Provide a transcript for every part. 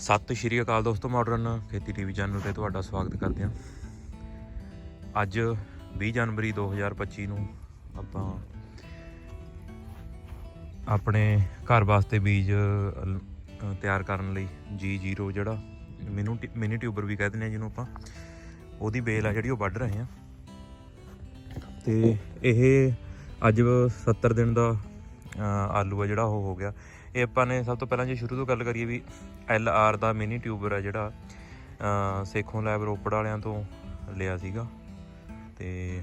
ਸਤਿ ਸ਼੍ਰੀ ਅਕਾਲ ਦੋਸਤੋ ਮਾਡਰਨ ਖੇਤੀ ਟੀਵੀ ਚੈਨਲ ਤੇ ਤੁਹਾਡਾ ਸਵਾਗਤ ਕਰਦੇ ਹਾਂ। ਅੱਜ 20 ਜਨਵਰੀ 2025 ਨੂੰ ਆਪਾਂ ਆਪਣੇ ਘਰ ਵਾਸਤੇ ਬੀਜ ਤਿਆਰ ਕਰਨ ਲਈ G0 ਜਿਹੜਾ ਮਿਨੂ ਮਿਨੀ ਟਿਊਬਰ ਵੀ ਕਹਿੰਦੇ ਨੇ ਜਿਹਨੂੰ ਆਪਾਂ। ਉਹਦੀ ਬੇਲ ਆ ਜਿਹੜੀ ਉਹ ਵੱਢ ਰਹੇ ਹਾਂ। ਤੇ ਇਹ ਅੱਜ 70 ਦਿਨ ਦਾ ਆਲੂ ਆ ਜਿਹੜਾ ਉਹ ਹੋ ਗਿਆ। ਇਹ ਆਪਾਂ ਨੇ ਸਭ ਤੋਂ ਪਹਿਲਾਂ ਜੇ ਸ਼ੁਰੂ ਤੋਂ ਗੱਲ ਕਰੀਏ ਵੀ ਐਲ ਆਰ ਦਾ ਮਿਨੀ ਟਿਊਬਰ ਆ ਜਿਹੜਾ ਸੇਖੋਂ ਲੈਬ ਰੋਪੜ ਵਾਲਿਆਂ ਤੋਂ ਲਿਆ ਸੀਗਾ ਤੇ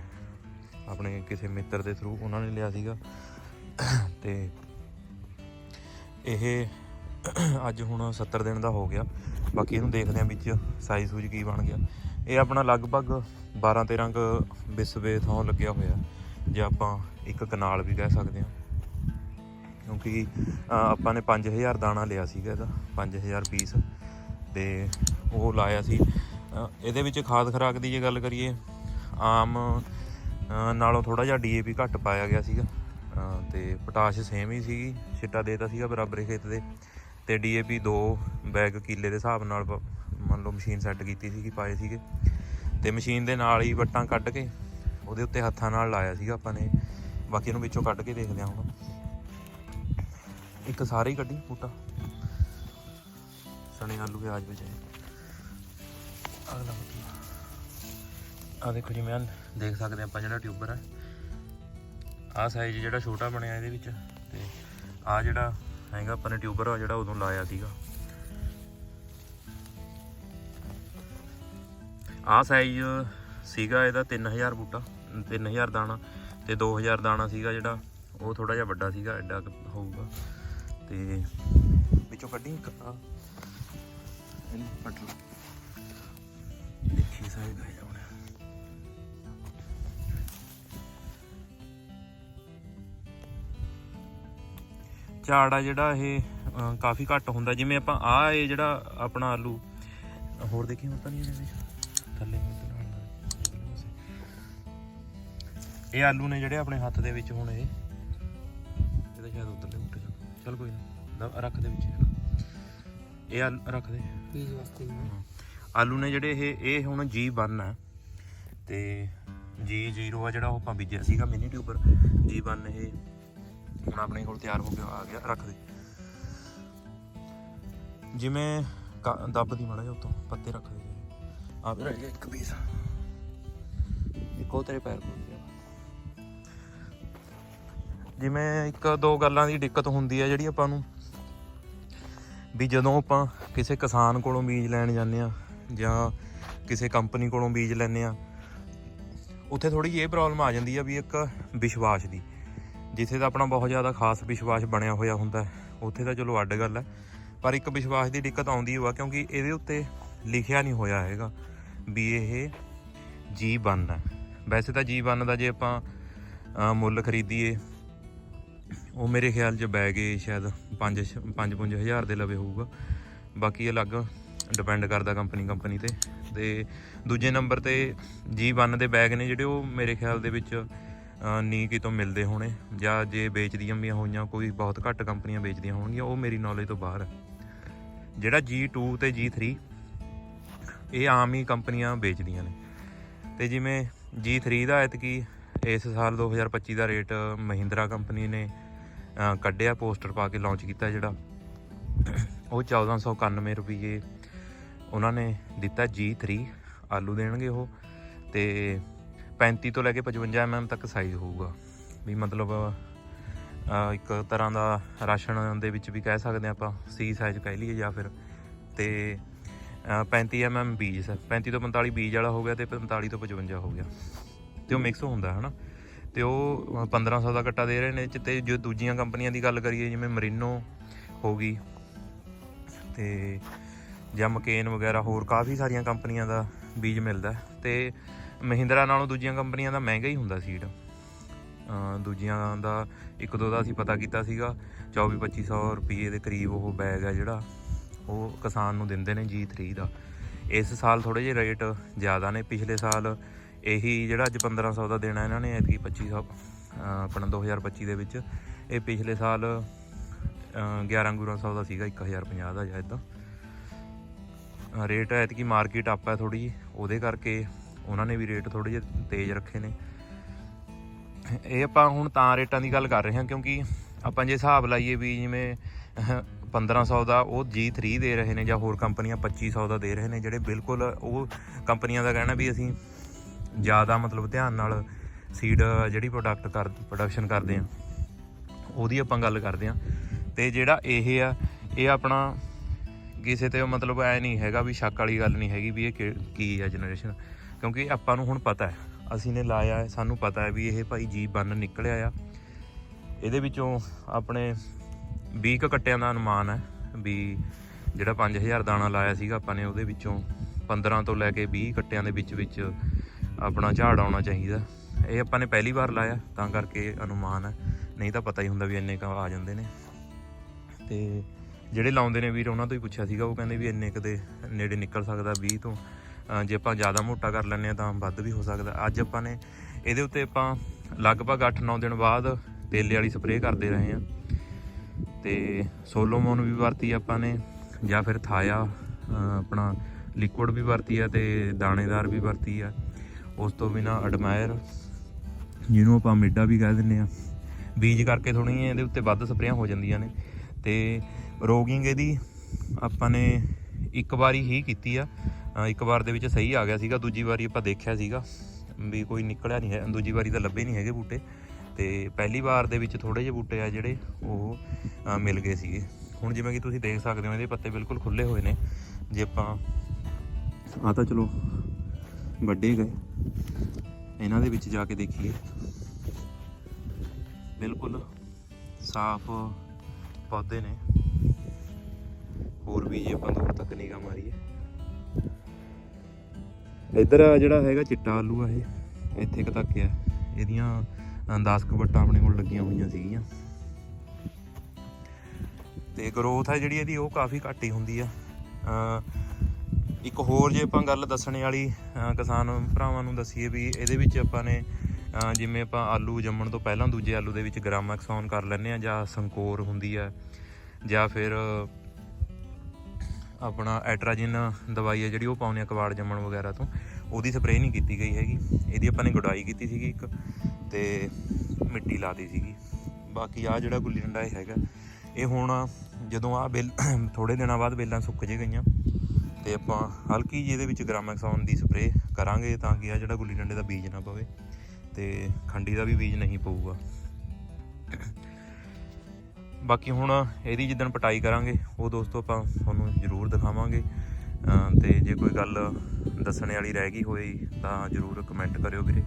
ਆਪਣੇ ਕਿਸੇ ਮਿੱਤਰ ਦੇ ਥਰੂ ਉਹਨਾਂ ਨੇ ਲਿਆ ਸੀਗਾ। ਤੇ ਇਹ ਅੱਜ ਹੁਣ 70 ਦਿਨ ਦਾ ਹੋ ਗਿਆ। ਬਾਕੀ ਇਹਨੂੰ ਦੇਖਦੇ ਆਂ ਵਿੱਚ ਸਾਈਜ਼ ਸੂਜ ਕੀ ਬਣ ਗਿਆ। ਇਹ ਆਪਣਾ ਲਗਭਗ 12 13 ਕ ਬਿਸਵੇ ਥਾਂ ਲੱਗਿਆ ਹੋਇਆ। ਜੇ ਆਪਾਂ ਇੱਕ ਕਨਾਲ ਵੀ ਕਹਿ ਸਕਦੇ ਹਾਂ। ਕਿਉਂਕਿ ਆਪਾਂ ਨੇ 5000 ਦਾਣਾ ਲਿਆ ਸੀਗਾ ਇਹਦਾ 5000 ਪੀਸ ਤੇ ਉਹ ਲਾਇਆ ਸੀ। ਇਹਦੇ ਵਿੱਚ ਖਾਦ ਖਰਾਕ ਦੀ ਜੇ ਗੱਲ ਕਰੀਏ ਆਮ ਨਾਲੋਂ ਥੋੜਾ ਜਿਹਾ ਡੀਏਪੀ ਘੱਟ ਪਾਇਆ ਗਿਆ ਸੀਗਾ। ਅ, ਤੇ ਪੋਟਾਸ਼ ਸੇਮ ਹੀ ਸੀਗੀ ਛਿੱਟਾ ਦੇਤਾ ਸੀਗਾ ਬਰਾਬਰ ਖੇਤ ਦੇ। ਤੇ ਡੀਏਪੀ ਦੋ ਬੈਗ ਕਿੱਲੇ ਦੇ ਹਿਸਾਬ ਨਾਲ ਮੰਨ ਲਓ ਮਸ਼ੀਨ ਸੈੱਟ ਕੀਤੀ ਸੀਗੀ ਪਾਏ ਸੀਗੇ। ਤੇ ਮਸ਼ੀਨ ਦੇ ਨਾਲ ਹੀ ਵੱਟਾਂ ਕੱਢ ਕੇ ਉਹਦੇ ਉੱਤੇ ਹੱਥਾਂ ਨਾਲ ਲਾਇਆ ਸੀਗਾ ਆਪਾਂ ਨੇ। ਬਾਕੀ ਇਹਨੂੰ ਵਿੱਚੋਂ ਕੱਢ ਕੇ ਦੇਖਦੇ ਹਾਂ ਹੁਣ। ਇੱਕ ਸਾਰੇ ਹੀ ਕੱਢੀ, ਬੂਟਾ। ਸਣੇ ਆਲੂ, ਪਿਆਜ਼ ਵਿੱਚ ਅਗਲਾ ਆ ਦੇਖੋ ਜੀ, ਮੈਂ ਦੇਖ ਸਕਦੇ ਆਪਾਂ ਜਿਹੜਾ ਟਿਊਬਰ ਹੈ ਆਹ ਸਾਈਜ਼ ਜਿਹੜਾ ਛੋਟਾ ਬਣਿਆ ਇਹਦੇ ਵਿੱਚ ਤੇ ਆ ਜਿਹੜਾ ਹੈਗਾ ਆਪਾਂ ਨੇ ਟਿਊਬਰ ਆ ਜਿਹੜਾ ਉਦੋਂ ਲਾਇਆ ਸੀਗਾ। ਆਹ ਸਾਈਜ਼ ਸੀਗਾ ਇਹਦਾ 3000 ਬੂਟਾ 3000 ਦਾਣਾ ਤੇ 2000 ਦਾਣਾ ਸੀਗਾ ਜਿਹੜਾ, ਉਹ ਥੋੜਾ ਜਿਹਾ ਵੱਡਾ ਸੀਗਾ, ਐਡਾ ਹੋਊਗਾ। ਤੇ ਵਿੱਚੋਂ ਕੱਢੀ ਇੱਕ ਇਹਨੂੰ ਪੱਟ ਲਾ। ਦੇਖੀ ਸਾਈਜ਼ ਆ ਜਾਉਣਾ ਝਾੜ ਆ ਜਿਹੜਾ ਇਹ ਕਾਫੀ ਘੱਟ ਹੁੰਦਾ। ਜਿਵੇਂ ਆਪਾਂ ਆ ਇਹ ਜਿਹੜਾ ਆਪਣਾ ਆਲੂ, ਹੋਰ ਦੇਖੀ ਹੁਣ ਤਾਂ ਨਹੀਂ ਇਹਦੇ ਥੱਲੇ ਇਹ ਆਲੂ ਨੇ ਜਿਹੜੇ ਆਪਣੇ ਹੱਥ ਦੇ ਵਿੱਚ ਹੁਣ ਇਹ ਚਲ ਕੋਈ ਨਾ ਦ- ਰੱਖ ਦੇ ਵਿੱਚ ਇਹ ਆਲ- ਰੱਖ ਦੇ। ਬੀਜ ਵਾਸਤੇ ਹੀ ਆ। ਆਲੂ ਨੇ ਜਿਹੜੇ ਇਹ ਇਹ ਹੁਣ G1 ਆ। ਤੇ G0 ਆ ਜਿਹੜਾ ਉਹ ਆਪਾਂ ਬੀਜਿਆ ਸੀਗਾ ਮਿਨੀ ਟਿਊਬਰ G1 ਇਹ ਹੁਣ ਆਪਣੇ ਕੋਲ ਤਿਆਰ ਹੋ ਗਿਆ ਆ ਗਿਆ ਰੱਖ ਦੇ। ਜਿਵੇਂ ਕ- ਦੱਬ ਦੀ ਮਾੜਾ ਜਿਹਾ ਉੱਤੋਂ ਪੱਤੇ ਰੱਖ ਦੇ। ਆ ਵੀ ਰਹਿ ਗਿਆ ਇੱਕ ਪੀਸ ਇੱਕੋ ਤੇਰੇ ਪੈਰ ਕੋਲ ਗਿਆ ਜਿਵੇਂ ਇੱਕ ਦੋ ਗੱਲਾਂ ਦੀ ਦਿੱਕਤ ਹੁੰਦੀ ਹੈ ਜਿਹੜੀ ਆਪਾਂ ਨੂੰ। ਵੀ ਜਦੋਂ ਆਪਾਂ ਕਿਸੇ ਕਿਸਾਨ ਕੋਲੋਂ ਬੀਜ ਲੈਣ ਜਾਂਦੇ ਆ ਜਾਂ ਕਿਸੇ ਕੰਪਨੀ ਕੋਲੋਂ ਬੀਜ ਲੈਂਦੇ ਆ, ਉੱਥੇ ਥੋੜੀ ਜਿਹੀ ਇਹ ਪ੍ਰੋਬਲਮ ਆ ਜਾਂਦੀ ਆ ਵੀ ਇੱਕ ਵਿਸ਼ਵਾਸ ਦੀ। ਜਿੱਥੇ ਤਾਂ ਆਪਣਾ ਬਹੁਤ ਜ਼ਿਆਦਾ ਖਾਸ ਵਿਸ਼ਵਾਸ ਬਣਿਆ ਹੋਇਆ ਹੁੰਦਾ, ਉੱਥੇ ਤਾਂ ਚਲੋ ਅੱਡ ਗੱਲ ਹੈ ਪਰ ਇੱਕ ਵਿਸ਼ਵਾਸ ਦੀ ਦਿੱਕਤ ਆਉਂਦੀ ਹੋਆ ਕਿਉਂਕਿ ਇਹਦੇ ਉੱਤੇ ਲਿਖਿਆ ਨਹੀਂ ਹੋਇਆ ਹੈਗਾ ਵੀ ਇਹ ਜੀ G1 ਹੈ ਵੈਸੇ ਤਾਂ ਜੀ G1 ਦਾ ਜੇ ਆਪਾਂ ਮੁੱਲ ਖਰੀਦੀਏ ਉਹ ਮੇਰੇ ਖਿਆਲ 'ਚ ਬੈਗ ਇਹ ਸ਼ਾਇਦ 5 5 ਹਜ਼ਾਰ ਦੇ ਲਵੇ ਹੋਊਗਾ। ਬਾਕੀ ਅਲੱਗ ਡਿਪੈਂਡ ਕਰਦਾ ਕੰਪਨੀ ਕੰਪਨੀ ਤੇ। ਤੇ ਦੂਜੇ ਨੰਬਰ ਤੇ G1 ਦੇ ਬੈਗ ਨੇ ਜਿਹੜੇ ਉਹ ਮੇਰੇ ਖਿਆਲ ਦੇ ਵਿੱਚ ਨੀ ਕਿਤੋਂ ਮਿਲਦੇ ਹੋਣੇ। ਜਾਂ ਜੇ ਵੇਚਦੀਆਂ ਵੀ ਹੋਈਆਂ, ਕੋਈ ਬਹੁਤ ਘੱਟ ਕੰਪਨੀਆਂ ਵੇਚਦੀਆਂ ਹੋਣਗੀਆਂ, ਉਹ ਮੇਰੀ ਨੌਲੇਜ ਤੋਂ ਬਾਹਰ ਹੈ ਜਿਹੜਾ G2 ਤੇ G3 ਇਹ ਆਮ ਹੀ ਕੰਪਨੀਆਂ ਵੇਚਦੀਆਂ ਨੇ। ਤੇ ਜਿਵੇਂ G3 ਦਾ ਐਤਕੀ ਇਸ ਸਾਲ 2025 ਦਾ ਰੇਟ ਮਹਿੰਦਰਾ ਕੰਪਨੀ ਨੇ ਕੱਢਿਆ ਪੋਸਟਰ ਪਾ ਕੇ ਲਾਂਚ ਕੀਤਾ ਜਿਹੜਾ। ਉਹ 1491 ਰੁਪਏ ਉਹਨਾਂ ਨੇ ਦਿੱਤਾ G3 ਆਲੂ ਦੇਣਗੇ ਉਹ ਤੇ 35 ਤੋਂ ਲੈ ਕੇ 55 mm ਤੱਕ ਸਾਈਜ਼ ਹੋਊਗਾ। ਵੀ ਮਤਲਬ ਇੱਕ ਤਰ੍ਹਾਂ ਦਾ ਰਾਸ਼ਨ ਦੇ ਵਿੱਚ ਵੀ ਕਹਿ ਸਕਦੇ ਹਾਂ ਆਪਾਂ ਸੀ ਸਾਈਜ਼ ਕਹਿ ਲਈਏ ਜਾਂ ਫਿਰ ਤੇ ਅ, 35 mm ਬੀਜ ਸ- 35 ਤੋਂ 45 ਬੀਜ ਵਾਲਾ ਹੋ ਗਿਆ ਤੇ 45 ਤੋਂ 55 ਹੋ ਗਿਆ। ਤੇ ਉਹ ਮਿਕਸ ਹੁੰਦਾ ਹੈ ਹਨਾ? ਤੇ ਉਹ ਅ, 1500 ਦਾ ਕੱਟਾ ਦੇ ਰਹੇ ਨੇ ਚ ਤੇ ਜੋ ਦੂਜੀਆਂ ਕੰਪਨੀਆਂ ਦੀ ਗੱਲ ਕਰੀਏ ਜਿਵੇਂ ਮਰੀਨੋ ਹੋ ਗਈ ਤੇ ਜਾਂ ਮਕੇਨ ਵਗੈਰਾ ਹੋਰ ਕਾਫੀ ਸਾਰੀਆਂ ਕੰਪਨੀਆਂ ਦਾ ਬੀਜ ਮਿਲਦਾ ਹੈ। ਤੇ ਮਹਿੰਦਰਾ ਨਾਲੋਂ ਦੂਜੀਆਂ ਕੰਪਨੀਆਂ ਦਾ ਮਹਿੰਗਾ ਹੀ ਹੁੰਦਾ ਸੀਡ ਦੂਜੀਆਂ ਦਾ ਇੱਕ ਦੋ ਦਾ ਅਸੀਂ ਪਤਾ ਕੀਤਾ ਸੀਗਾ 24 2500 ਰੁਪਏ ਦੇ ਕਰੀਬ ਉਹ ਬੈਗ ਹੈ ਜਿਹੜਾ ਉਹ ਕਿਸਾਨ ਨੂੰ ਦਿੰਦੇ ਨੇ G3 ਦਾ। ਇਸ ਸਾਲ ਥੋੜੇ ਜਿਹੇ ਰੇਟ ਜ਼ਿਆਦਾ ਨੇ ਪਿਛਲੇ ਸਾਲ ਇਹੀ ਜਿਹੜਾ ਅੱਜ 1500 ਦਾ ਦੇਣਾ ਇਹਨਾਂ ਨੇ ਐਤਕੀ 2500 ਅ, ਆਪਣਾ 2025 ਦੇ ਵਿੱਚ। ਇਹ ਪਿਛਲੇ ਸਾਲ 11 ਗੁਰਾਂ ਸੌ ਦਾ ਸੀਗਾ 1050 ਦਾ ਜਾਂ ਇਦਾਂ ਰੇਟ ਐਤਕੀ ਮਾਰਕੀਟ ਆਪ ਹੈ ਥੋੜੀ ਜਿਹੀ ਉਹਦੇ ਕਰਕੇ ਉਹਨਾਂ ਨੇ ਵੀ ਰੇਟ ਥੋੜੇ ਜਿਹੇ ਤੇਜ਼ ਰੱਖੇ ਨੇ। ਇਹ ਆਪਾਂ ਹੁਣ ਤਾਂ ਰੇਟਾਂ ਦੀ ਗੱਲ ਕਰ ਰਹੇ ਹਾਂ ਕਿਉਂਕਿ ਆਪਾਂ ਜੇ ਹਿਸਾਬ ਲਾਈਏ ਵੀ ਜਿਵੇਂ ਅਹ, 1500 ਦਾ ਉਹ G3 ਦੇ ਰਹੇ ਨੇ ਜਾਂ ਹੋਰ ਕੰਪਨੀਆਂ 2500 ਦਾ ਦੇ ਰਹੇ ਨੇ ਜਿਹੜੇ ਬਿਲਕੁਲ ਉਹ ਕੰਪਨੀਆਂ ਦਾ ਕਹਿਣਾ ਵੀ ਅਸੀਂ ਜ਼ਿਆਦਾ ਮਤਲਬ ਧਿਆਨ ਨਾਲ ਸੀਡ ਜਿਹੜੀ ਪ੍ਰੋਡਕਟ ਕਰ ਪ੍ਰੋਡਕਸ਼ਨ ਕਰਦੇ ਆ ਉਹਦੀ ਆਪਾਂ ਗੱਲ ਕਰਦੇ ਆ ਤੇ ਜਿਹੜਾ ਇਹ ਆ, ਇਹ ਆਪਣਾ ਕਿਸੇ ਤੇ ਮਤਲਬ ਐ ਨਹੀਂ ਹੈਗਾ ਵੀ ਸ਼ੱਕ ਵਾਲੀ ਗੱਲ ਨਹੀਂ ਹੈਗੀ ਵੀ ਇਹ ਕਿ- ਕੀ ਆ ਜਨਰੇਸ਼ਨ ਕਿਉਂਕਿ ਆਪਾਂ ਨੂੰ ਹੁਣ ਪਤਾ ਹੈ, ਅਸੀਂ ਨੇ ਲਾਇਆ ਹੈ, ਸਾਨੂੰ ਪਤਾ ਹੈ ਵੀ ਇਹ ਭਾਈ ਜੀ ਬੰਨ ਨਿਕਲਿਆ ਆ। ਇਹਦੇ ਵਿੱਚੋਂ ਆਪਣੇ 20 ਕੁ ਕੱਟਿਆਂ ਦਾ ਅਨੁਮਾਨ ਹੈ ਵੀ ਜਿਹੜਾ 5000 ਦਾਣਾ ਲਾਇਆ ਸੀਗਾ ਆਪਾਂ ਨੇ, ਉਹਦੇ ਵਿੱਚੋਂ 15 ਤੋਂ ਲੈ ਕੇ 20 ਕੱਟਿਆਂ ਦੇ ਵਿੱਚ ਵਿੱਚ ਆਪਣਾ ਝਾੜ ਆਉਣਾ ਚਾਹੀਦਾ। ਇਹ ਆਪਾਂ ਨੇ ਪਹਿਲੀ ਵਾਰ ਲਾਇਆ, ਤਾਂ ਕਰਕੇ ਅਨੁਮਾਨ ਹੈ। ਨਹੀਂ ਤਾਂ ਪਤਾ ਹੀ ਹੁੰਦਾ ਵੀ ਇੰਨੇ ਕ ਆ ਜਾਂਦੇ ਨੇ। ਤੇ ਜਿਹੜੇ ਲਾਉਂਦੇ ਨੇ ਵੀਰ, ਉਹਨਾਂ ਤੋਂ ਹੀ ਪੁੱਛਿਆ ਸੀਗਾ, ਉਹ ਕਹਿੰਦੇ ਵੀ ਇੰਨੇ ਕਦੇ ਨੇੜੇ ਨਿਕਲ ਸਕਦਾ 20 ਤੋਂ। ਜੇ ਆਪਾਂ ਜ਼ਿਆਦਾ ਮੋਟਾ ਕਰ ਲੈਂਦੇ ਆ ਤਾਂ ਵੱਧ ਵੀ ਹੋ ਸਕਦਾ। ਅੱਜ ਆਪਾਂ ਨੇ ਇਹਦੇ ਉੱਤੇ ਆਪਾਂ ਲਗਭਗ 8-9 ਦਿਨ ਬਾਅਦ ਤੇਲੇ ਵਾਲੀ ਸਪਰੇਅ ਕਰਦੇ ਰਹੇ ਆ ਤੇ ਸੋਲੋਮੋਨ ਵੀ ਵਰਤੀ ਆਪਾਂ ਨੇ, ਜਾਂ ਫਿਰ ਥਾਇਆ ਆਪਣਾ ਲਿਕੁਇਡ ਵੀ ਵਰਤੀ ਆ ਤੇ ਦਾਣੇਦਾਰ ਵੀ ਵਰਤੀ ਆ। ਉਸ ਤੋਂ ਬਿਨਾ ਐਡਮਾਇਰ ਜਿਹਨੂੰ ਆਪਾਂ ਮਿੱਡਾ ਵੀ ਕਹਿ ਦਿੰਨੇ ਆ। ਬੀਜ ਕਰਕੇ ਥੋੜ੍ਹੀਆਂ ਇਹਦੇ ਉੱਤੇ ਵੱਧ ਸਪਰੇਆਂ ਹੋ ਜਾਂਦੀਆਂ ਨੇ। ਤੇ ਰੋਗਿੰਗ ਇਹਦੀ ਆਪਾਂ ਨੇ ਇੱਕ ਵਾਰੀ ਹੀ ਕੀਤੀ ਆ। ਇੱਕ ਵਾਰ ਦੇ ਵਿੱਚ ਸਹੀ ਆ ਗਿਆ ਸੀਗਾ ਦੂਜੀ ਵਾਰੀ ਆਪਾਂ ਦੇਖਿਆ ਸੀਗਾ ਵੀ ਕੋਈ ਨਿਕਲਿਆ ਨਹੀਂ ਹੈ ਦੂਜੀ ਵਾਰੀ ਤਾਂ ਲੱਭੇ ਨਹੀਂ ਹੈਗੇ ਬੂਟੇ। ਤੇ ਪਹਿਲੀ ਵਾਰ ਦੇ ਵਿੱਚ ਥੋੜੇ ਜਿਹੇ ਬੂਟੇ ਆ ਜਿਹੜੇ ਉਹ ਮਿਲ ਗਏ ਸੀਗੇ। ਹੁਣ ਜਿਵੇਂ ਕਿ ਤੁਸੀਂ ਦੇਖ ਸਕਦੇ ਹੋ ਇਹਦੇ ਪੱਤੇ ਬਿਲਕੁਲ ਖੁੱਲੇ ਹੋਏ ਨੇ। ਜੇ ਆਪਾਂ ਆ ਤਾਂ ਚਲੋ ਵੱਡੇ ਗਏ। ਇਹਨਾਂ ਦੇ ਵਿੱਚ ਜਾ ਕੇ ਦੇਖੀਏ। ਬਿਲਕੁਲ ਸਾਫ਼ ਪੌਦੇ ਨੇ। ਹੋਰ ਵੀ ਜੇ ਆਪਾਂ ਦੂਰ ਤੱਕ ਨਿਗਾਹ ਮਾਰੀਏ। ਇੱਧਰ ਆ ਜਿਹੜਾ ਹੈਗਾ ਚਿੱਟਾ ਆਲੂ ਆ ਇਹ। ਇੱਥੇ ਕੁ ਤੱਕ ਆ। ਇਹਦੀਆਂ 10 ਕੁ ਵੱਟਾਂ ਆਪਣੇ ਕੋਲ ਲੱਗੀਆਂ ਹੋਈਆਂ ਸੀਗੀਆਂ। ਤੇ ਗਰੋਥ ਆ ਜਿਹੜੀ ਇਹਦੀ, ਉਹ ਕਾਫੀ ਘੱਟ ਹੀ ਹੁੰਦੀ ਆ। ਅਹ ਇੱਕ ਹੋਰ ਜੇ ਆਪਾਂ ਗੱਲ ਦੱਸਣੇ ਵਾਲੀ ਕਿਸਾਨ ਭਰਾਵਾਂ ਨੂੰ ਦੱਸੀਏ ਵੀ ਇਹਦੇ ਵਿੱਚ ਆਪਾਂ ਨੇ ਜਿਵੇਂ ਆਪਾਂ ਆਲੂ ਜੰਮਣ ਤੋਂ ਪਹਿਲਾਂ ਦੂਜੇ ਆਲੂ ਦੇ ਵਿੱਚ ਗ੍ਰਾਮੈਕਸੋਨ ਕਰ ਲੈਂਦੇ ਆ ਜਾਂ ਸੰਕੋਰ ਹੁੰਦੀ ਆ, ਜਾਂ ਫਿਰ ਆਪਣਾ ਐਟਰਾਜਿਨ ਦਵਾਈ ਹੈ ਜਿਹੜੀ ਉਹ ਪਾਉਂਦੇ ਆ ਕਵਾੜ ਜੰਮਣ ਵਗੈਰਾ ਤੋਂ, ਉਹਦੀ ਸਪਰੇਅ ਨਹੀਂ ਕੀਤੀ ਗਈ ਹੈਗੀ। ਇਹਦੀ ਆਪਾਂ ਨੇ ਗੁਡਾਈ ਕੀਤੀ ਸੀਗੀ ਇੱਕ, ਤੇ ਮਿੱਟੀ ਲਾਤੀ ਸੀਗੀ। ਬਾਕੀ ਆ ਜਿਹੜਾ ਗੁੱਲੀ ਡੰਡਾ ਇਹ ਹੈਗਾ, ਇਹ ਹੁਣ ਜਦੋਂ ਆ ਬੇਲ ਥੋੜੇ ਦਿਨਾਂ ਬਾਅਦ ਬੇਲਾਂ ਸੁੱਕ ਜੇ ਗਈਆਂ। ਤੇ ਆਪਾਂ ਹਲਕੀ ਜਿਹੀ ਇਹਦੇ ਵਿੱਚ ਗ੍ਰਾਮੈਕਸੋਨ ਦੀ ਸਪਰੇਅ ਕਰਾਂਗੇ ਤਾਂ ਕਿ ਆ ਜਿਹੜਾ ਗੁੱਲੀ ਡੰਡੇ ਦਾ ਬੀਜ ਨਾ ਪਵੇ ਤੇ ਖੰਡੀ ਦਾ ਵੀ ਬੀਜ ਨਹੀਂ ਪਊਗਾ। ਬਾਕੀ ਹੁਣ ਇਹਦੀ ਜਿੱਦਣ ਪਟਾਈ ਕਰਾਂਗੇ, ਉਹ ਦੋਸਤੋ ਆਪਾਂ ਤੁਹਾਨੂੰ ਜ਼ਰੂਰ ਦਿਖਾਵਾਂਗੇ। ਅਮ ਤੇ ਜੇ ਕੋਈ ਗੱਲ ਦੱਸਣ ਵਾਲੀ ਰਹਿ ਗਈ ਹੋਈ ਤਾਂ ਜ਼ਰੂਰ ਕਮੈਂਟ ਕਰਿਓ ਵੀਰੇ।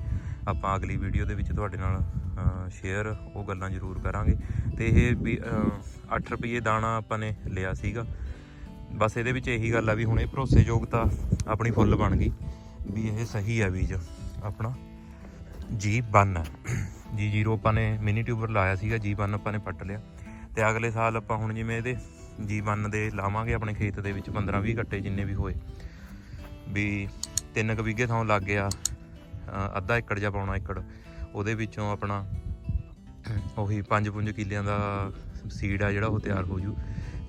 ਆਪਾਂ ਅਗਲੀ ਵੀਡੀਓ ਦੇ ਵਿੱਚ ਤੁਹਾਡੇ ਨਾਲ ਸ਼ੇਅਰ ਉਹ ਗੱਲਾਂ ਜ਼ਰੂਰ ਕਰਾਂਗੇ। ਤੇ ਇਹ ਵੀ 8 ਰੁਪਏ ਦਾਣਾ ਆਪਾਂ ਨੇ ਲਿਆ ਸੀਗਾ। ਬਸ ਇਹਦੇ ਵਿੱਚ ਇਹੀ ਗੱਲ ਆ ਵੀ ਹੁਣ ਇਹ ਭਰੋਸੇਯੋਗਤਾ ਆਪਣੀ ਫੁੱਲ ਬਣ ਗਈ ਵੀ ਇਹ ਸਹੀ ਆ ਬੀਜ ਆਪਣਾ ਜੀ ਬੰਨ ਜੀ ਜੀਰੋ ਆਪਾਂ ਨੇ ਮਿਨੀ ਟਿਊਬਰ ਲਾਇਆ ਸੀਗਾ ਜੀ ਬੰਨ ਆਪਾਂ ਨੇ ਪੱਟ ਲਿਆ। ਤੇ ਅਗਲੇ ਸਾਲ ਆਪਾਂ ਹੁਣ ਜਿਵੇਂ ਇਹਦੇ ਜੀ ਬੰਨ ਦੇ ਲਾਵਾਂਗੇ ਆਪਣੇ ਖੇਤ ਦੇ ਵਿੱਚ 15 20 ਕੱਟੇ ਜਿੰਨੇ ਵੀ ਹੋਏ। ਵੀ ਤਿੰਨ ਕੁ ਵਿਗੇ ਥਾਂ ਲੱਗ ਗਿਆ ਅੱਧਾ ਏਕੜ ਜਾਂ ਪਾਉਣਾ ਏਕੜ, ਉਹਦੇ ਵਿੱਚੋਂ ਆਪਣਾ ਉਹੀ 5-5 ਕਿੱਲਿਆਂ ਦਾ ਸੀਡ ਆ ਜਿਹੜਾ ਉਹ ਤਿਆਰ ਹੋ ਜੂ।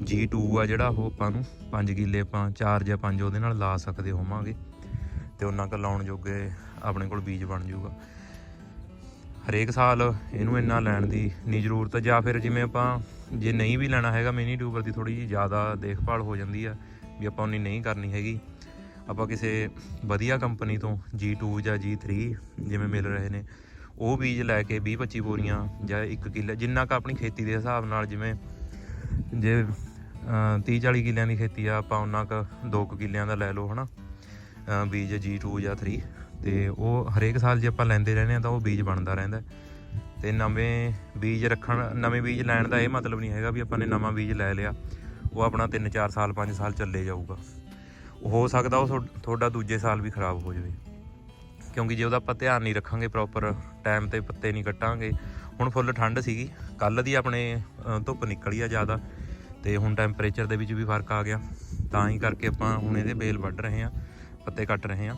G2 ਆ ਜਿਹੜਾ ਉਹ ਆਪਾਂ ਨੂੰ 5 ਕਿੱਲੇ ਆਪਾਂ 4 ਜਾਂ 5 ਉਹਦੇ ਨਾਲ ਲਾ ਸਕਦੇ ਹੋਵਾਂਗੇ ਤੇ ਉਹਨਾਂ ਕ ਲਾਉਣ ਜੋਗੇ ਆਪਣੇ ਕੋਲ ਬੀਜ ਬਣ ਜਾਊਗਾ। ਹਰੇਕ ਸਾਲ ਇਹਨੂੰ ਇੰਨਾ ਲੈਣ ਦੀ ਨਹੀਂ ਜ਼ਰੂਰਤ ਜਾਂ ਫਿਰ ਜਿਵੇਂ ਆਪਾਂ ਜੇ ਨਹੀਂ ਵੀ ਲੈਣਾ ਹੈਗਾ ਮਿਨੀ ਟਿਊਬਰ ਦੀ ਥੋੜੀ ਜਿਹੀ ਜ਼ਿਆਦਾ ਦੇਖਭਾਲ ਹੋ ਜਾਂਦੀ ਆ ਵੀ ਆਪਾਂ ਉਨੀ ਨਹੀਂ ਕਰਨੀ ਹੈਗੀ। ਆਪਾਂ ਕਿਸੇ ਵਧੀਆ ਕੰਪਨੀ ਤੋਂ G2 ਜਾਂ G3 ਜਿਵੇਂ ਮਿਲ ਰਹੇ ਨੇ, ਉਹ ਬੀਜ ਲੈ ਕੇ 20 25 ਬੋਰੀਆਂ ਜਾਂ 1 ਕਿੱਲਾ ਜਿੰਨਾ ਕ ਆਪਣੀ ਖੇਤੀ ਦੇ ਹਿਸਾਬ ਨਾਲ ਜਿਵੇਂ ਜੇ 30 40 ਕਿੱਲਿਆਂ ਦੀ ਖੇਤੀ ਆ ਆਪਾਂ ਉਹਨਾਂ ਕ 2 ਕਿੱਲਿਆਂ ਦਾ ਲੈ ਲਓ ਹਨਾ? ਅ, ਬੀਜ G2 ਜਾਂ 3 ਤੇ ਉਹ ਹਰੇਕ ਸਾਲ ਜੇ ਆਪਾਂ ਲੈਂਦੇ ਰਹਿੰਦੇ ਆ ਤਾਂ ਉਹ ਬੀਜ ਬਣਦਾ ਰਹਿੰਦਾ। ਤੇ ਨਵੇਂ ਬੀਜ ਰੱਖਣ ਨਵੇਂ ਬੀਜ ਲੈਣ ਦਾ ਇਹ ਮਤਲਬ ਨਹੀਂ ਹੈਗਾ ਵੀ ਆਪਾਂ ਨੇ ਨਵਾਂ ਬੀਜ ਲੈ ਲਿਆ। ਉਹ ਆਪਣਾ 3-4 ਸਾਲ 5 ਸਾਲ ਚੱਲੇ ਜਾਊਗਾ। ਹੋ ਸਕਦਾ ਉਹ ਥੋ- ਤੁਹਾਡਾ ਦੂਜੇ ਸਾਲ ਵੀ ਖਰਾਬ ਹੋ ਜਾਵੇ। ਕਿਉਂਕਿ ਜੇ ਉਹਦਾ ਆਪਾਂ ਧਿਆਨ ਨਹੀਂ ਰੱਖਾਂਗੇ ਪ੍ਰੋਪਰ ਟਾਈਮ ਤੇ ਪੱਤੇ ਨਹੀਂ ਕੱਟਾਂਗੇ। ਹੁਣ ਫੁੱਲ ਠੰਡ ਸੀਗੀ ਕੱਲ ਦੀ ਆਪਣੇ ਧੁੱਪ ਨਿਕਲੀ ਆ ਜ਼ਿਆਦਾ। ਤੇ ਹੁਣ ਟੈਂਪਰੇਚਰ ਦੇ ਵਿੱਚ ਵੀ ਫ਼ਰਕ ਆ ਗਿਆ। ਤਾਂ ਹੀ ਕਰਕੇ ਆਪਾਂ ਹੁਣ ਇਹਦੇ ਬੇਲ ਵੱਢ ਰਹੇ ਆ ਪੱਤੇ ਕੱਟ ਰਹੇ ਆ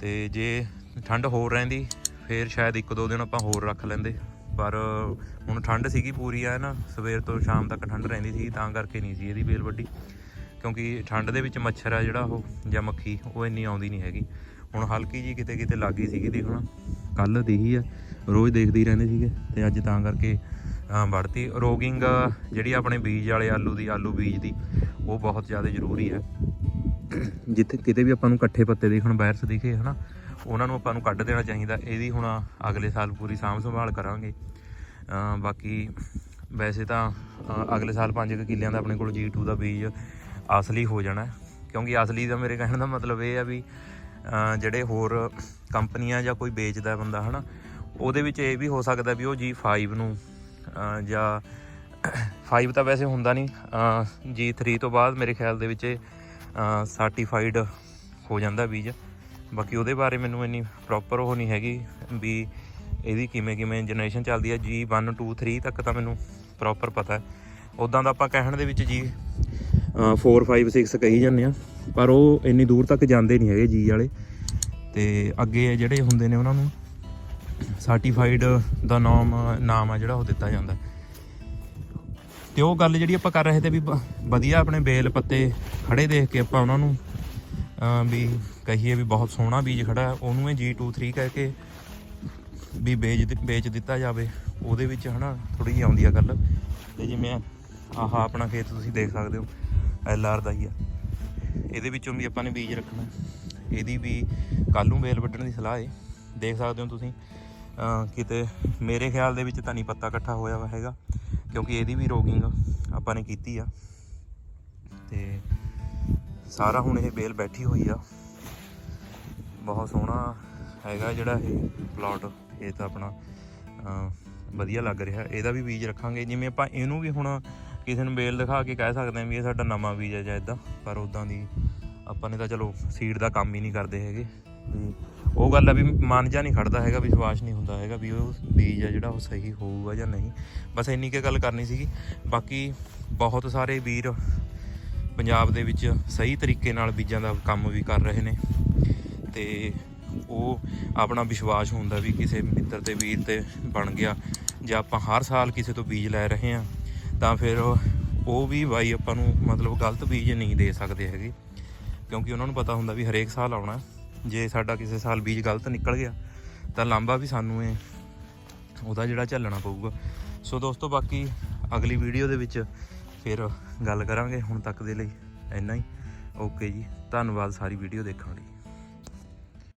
ਤੇ ਜੇ ਠੰਡ ਹੋਰ ਰਹਿੰਦੀ, ਫੇਰ ਸ਼ਾਇਦ ਇੱਕ ਦੋ ਦਿਨ ਆਪਾਂ ਹੋਰ ਰੱਖ ਲੈਂਦੇ। ਪਰ ਹੁਣ ਠੰਡ ਸੀਗੀ ਪੂਰੀ ਆ ਨਾ? ਸਵੇਰ ਤੋਂ ਸ਼ਾਮ ਤੱਕ ਠੰਡ ਰਹਿੰਦੀ ਸੀ, ਤਾਂ ਕਰਕੇ ਨਹੀਂ ਸੀ ਇਹਦੀ ਬੇਲ ਵੱਡੀ ਕਿਉਂਕਿ ਠੰਡ ਦੇ ਵਿੱਚ ਮੱਛਰ ਆ ਜਿਹੜਾ ਉਹ, ਜਾਂ ਮੱਖੀ, ਉਹ ਇੰਨੀ ਆਉਂਦੀ ਨਹੀਂ ਹੈਗੀ। ਹੁਣ ਹਲਕੀ ਜੀ ਕਿਤੇ ਕਿਤੇ ਲੱਗੀ ਸੀਗੀ ਦੇਖਣਾ ਹੁਣ ਕੱਲ ਦਿਖੀ ਆ, ਰੋਜ਼ ਦੇਖਦੇ ਹੀ ਰਹਿੰਦੇ ਸੀਗੇ। ਤੇ ਅੱਜ ਤਾਂ ਕਰਕੇ ਵੜਤੀ। ਰੋਗਿੰਗ ਜਿਹੜੀ ਆਪਣੇ ਬੀਜ ਵਾਲੇ ਆਲੂ ਦੀ, ਆਲੂ ਬੀਜ ਦੀ, ਉਹ ਬਹੁਤ ਜ਼ਿਆਦਾ ਜ਼ਰੂਰੀ ਹੈ। ਜਿੱਥੇ ਕਿਤੇ ਵੀ ਆਪਾਂ ਨੂੰ ਇਕੱਠੇ ਪੱਤੇ ਦੇਖਣ ਵਾਇਰਸ ਦਿਖੇ, ਹਨਾ, ਉਹਨਾਂ ਨੂੰ ਆਪਾਂ ਨੂੰ ਕੱਢ ਦੇਣਾ ਚਾਹੀਦਾ। ਇਹਦੀ ਹੁਣ ਅਗਲੇ ਸਾਲ ਪੂਰੀ ਸਾਂਭ ਸੰਭਾਲ ਕਰਾਂਗੇ। ਬਾਕੀ ਵੈਸੇ ਤਾਂ ਅਗਲੇ ਸਾਲ 5 ਕਿੱਲਿਆਂ ਦਾ ਆਪਣੇ ਕੋਲ G2 ਦਾ ਬੀਜ ਅਸਲੀ ਹੋ ਜਾਣਾ। ਕਿਉਂਕਿ ਅਸਲੀ ਦਾ ਮੇਰੇ ਕਹਿਣ ਦਾ ਮਤਲਬ ਇਹ ਆ ਵੀ ਜਿਹੜੇ ਹੋਰ ਕੰਪਨੀਆਂ ਜਾਂ ਕੋਈ ਵੇਚਦਾ ਬੰਦਾ, ਹਨਾ, ਉਹਦੇ ਵਿੱਚ ਇਹ ਵੀ ਹੋ ਸਕਦਾ ਵੀ ਉਹ G5 ਨੂੰ ਜਾਂ 5 ਤਾਂ ਵੈਸੇ ਹੁੰਦਾ ਨਹੀਂ। ਅਹ G3 ਤੋਂ ਬਾਅਦ ਮੇਰੇ ਖਿਆਲ ਦੇ ਵਿੱਚ ਸਰਟੀਫਾਈਡ ਹੋ ਜਾਂਦਾ ਬੀਜ। ਬਾਕੀ ਉਹਦੇ ਬਾਰੇ ਮੈਨੂੰ ਇੰਨੀ ਪ੍ਰੋਪਰ ਉਹ ਨਹੀਂ ਹੈਗੀ ਵੀ ਇਹਦੀ ਕਿਵੇਂ ਕਿਵੇਂ ਜਨਰੇਸ਼ਨ ਚੱਲਦੀ ਹੈ ਜੀ 1 2 3 ਤੱਕ ਤਾਂ ਮੈਨੂੰ ਪ੍ਰੋਪਰ ਪਤਾ ਹੈ। ਉਦਾਂ ਦਾ ਆਪਾਂ ਕਹਿਣ ਦੇ ਵਿੱਚ ਜੀ 4 5 6 ਕਹੀ ਜਾਂਦੇ ਆ ਪਰ ਉਹ ਇੰਨੀ ਦੂਰ ਤੱਕ ਜਾਂਦੇ ਨਹੀਂ ਹੈਗੇ ਜੀ ਵਾਲੇ। ਤੇ ਅੱਗੇ ਜਿਹੜੇ ਹੁੰਦੇ ਨੇ ਉਹਨਾਂ ਨੂੰ ਸਰਟੀਫਾਈਡ ਦਾ ਨਾਮ ਨਾਮ ਆ ਜਿਹੜਾ ਉਹ ਦਿੱਤਾ ਜਾਂਦਾ। ਤੇ ਉਹ ਗੱਲ ਜਿਹੜੀ ਆਪਾਂ ਕਰ ਰਹੇ ਤੇ ਵੀ ਵਧੀਆ ਆਪਣੇ ਬੇਲ ਪੱਤੇ ਖੜੇ ਦੇਖ ਕੇ ਆਪਾਂ ਉਹਨਾਂ ਨੂੰ ਵੀ ਕਹੀਏ ਵੀ ਬਹੁਤ ਸੋਹਣਾ ਬੀਜ ਖੜਾ ਉਹਨੂੰ ਇਹ G23 ਕਹਿ ਕੇ ਵੀ ਵੇਚ ਵੇਚ ਦਿੱਤਾ ਜਾਵੇ। ਉਹਦੇ ਵਿੱਚ ਹਨਾ ਥੋੜੀ ਜਿਹੀ ਆਉਂਦੀ ਆ ਗੱਲ। ਤੇ ਜਿਵੇਂ ਆਹ ਆਪਣਾ ਖੇਤ ਤੁਸੀਂ ਦੇਖ ਸਕਦੇ ਹੋ, ਐਲ ਆਰ ਦਾ ਹੀ ਆ। ਇਹਦੇ ਵਿੱਚੋਂ ਵੀ ਆਪਾਂ ਨੇ ਬੀਜ ਰੱਖਣਾ। ਇਹਦੀ ਵੀ ਕੱਲ ਨੂੰ ਵੇਲ ਵੱਢਣ ਦੀ ਸਲਾਹ ਹੈ ਦੇਖ ਸਕਦੇ ਹੋ ਤੁਸੀਂ। ਕਿਤੇ ਮੇਰੇ ਖਿਆਲ ਦੇ ਵਿੱਚ ਤਾਂ ਨਹੀਂ ਪੱਤਾ ਇਕੱਠਾ ਹੋਇਆ ਵਾ ਹੈਗਾ, ਕਿਉਂਕਿ ਇਹਦੀ ਵੀ ਰੋਗਿੰਗ ਆਪਾਂ ਨੇ ਕੀਤੀ ਆ। ਤੇ ਸਾਰਾ ਹੁਣ ਇਹ ਬੇਲ ਬੈਠੀ ਹੋਈ ਆ। ਬਹੁਤ ਸੋਹਣਾ ਹੈਗਾ ਜਿਹੜਾ ਇਹ ਪਲਾਟ ਇਹ ਤਾਂ ਆਪਣਾ ਵਧੀਆ ਲੱਗ ਰਿਹਾ। ਇਹਦਾ ਵੀ ਬੀਜ ਰੱਖਾਂਗੇ, ਜਿਵੇਂ ਆਪਾਂ ਇਹਨੂੰ ਵੀ ਹੁਣ ਕਿਸੇ ਨੂੰ ਬੇਲ ਦਿਖਾ ਕੇ ਕਹਿ ਸਕਦੇ ਹਾਂ ਵੀ ਇਹ ਸਾਡਾ ਨਵਾਂ ਬੀਜ ਹੈ ਜਾਂ ਇਦਾਂ ਪਰ ਉਦਾਂ ਦੀ ਆਪਾਂ ਨੇ ਤਾਂ ਚਲੋ ਸੀਡ ਦਾ ਕੰਮ ਹੀ ਨਹੀਂ ਕਰਦੇ ਹੈਗੇ। ਵੀ ਉਹ ਗੱਲ ਆ ਵੀ ਮਨ ਜਾ ਨਹੀਂ ਖੜਦਾ ਹੈਗਾ, ਵਿਸ਼ਵਾਸ ਨਹੀਂ ਹੁੰਦਾ ਹੈਗਾ ਵੀ ਉਹ ਬੀਜ ਆ ਜਿਹੜਾ ਉਹ ਸਹੀ ਹੋਊਗਾ ਜਾਂ ਨਹੀਂ। ਬਸ ਇੰਨੀ ਕੁ ਗੱਲ ਕਰਨੀ ਸੀਗੀ। ਬਾਕੀ ਬਹੁਤ ਸਾਰੇ ਵੀਰ ਪੰਜਾਬ ਦੇ ਵਿੱਚ ਸਹੀ ਤਰੀਕੇ ਨਾਲ ਬੀਜਾਂ ਦਾ ਕੰਮ ਵੀ ਕਰ ਰਹੇ ਨੇ। ਤੇ ਉਹ ਆਪਣਾ ਵਿਸ਼ਵਾਸ ਹੁੰਦਾ ਵੀ ਕਿਸੇ ਮਿੱਤਰ ਤੇ ਵੀਰ ਤੇ ਬਣ ਗਿਆ ਜੇ ਆਪਾਂ ਹਰ ਸਾਲ ਕਿਸੇ ਤੋਂ ਬੀਜ ਲੈ ਰਹੇ ਹਾਂ, ਤਾਂ ਫਿਰ ਉਹ ਵੀ ਬਾਈ ਆਪਾਂ ਨੂੰ ਮਤਲਬ ਗਲਤ ਬੀਜ ਨਹੀਂ ਦੇ ਸਕਦੇ ਹੈਗੇ। ਕਿਉਂਕਿ ਉਹਨਾਂ ਨੂੰ ਪਤਾ ਹੁੰਦਾ ਵੀ ਹਰੇਕ ਸਾਲ ਆਉਣਾ। ਜੇ ਸਾਡਾ ਕਿਸੇ ਸਾਲ ਬੀਜ ਗਲਤ ਨਿਕਲ ਗਿਆ, ਤਾਂ ਲਾਂਬਾ ਵੀ ਸਾਨੂੰ ਇਹ, ਉਹਦਾ ਜਿਹੜਾ ਝੱਲਣਾ ਪਊਗਾ। ਸੋ ਦੋਸਤੋ, ਬਾਕੀ ਅਗਲੀ ਵੀਡੀਓ ਦੇ ਵਿੱਚ ਫਿਰ ਗੱਲ ਕਰਾਂਗੇ ਹੁਣ ਤੱਕ ਦੇ ਲਈ। ਇੰਨਾ ਹੀ। ਓਕੇ ਜੀ। ਧੰਨਵਾਦ ਸਾਰੀ ਵੀਡੀਓ ਦੇਖਣ ਲਈ।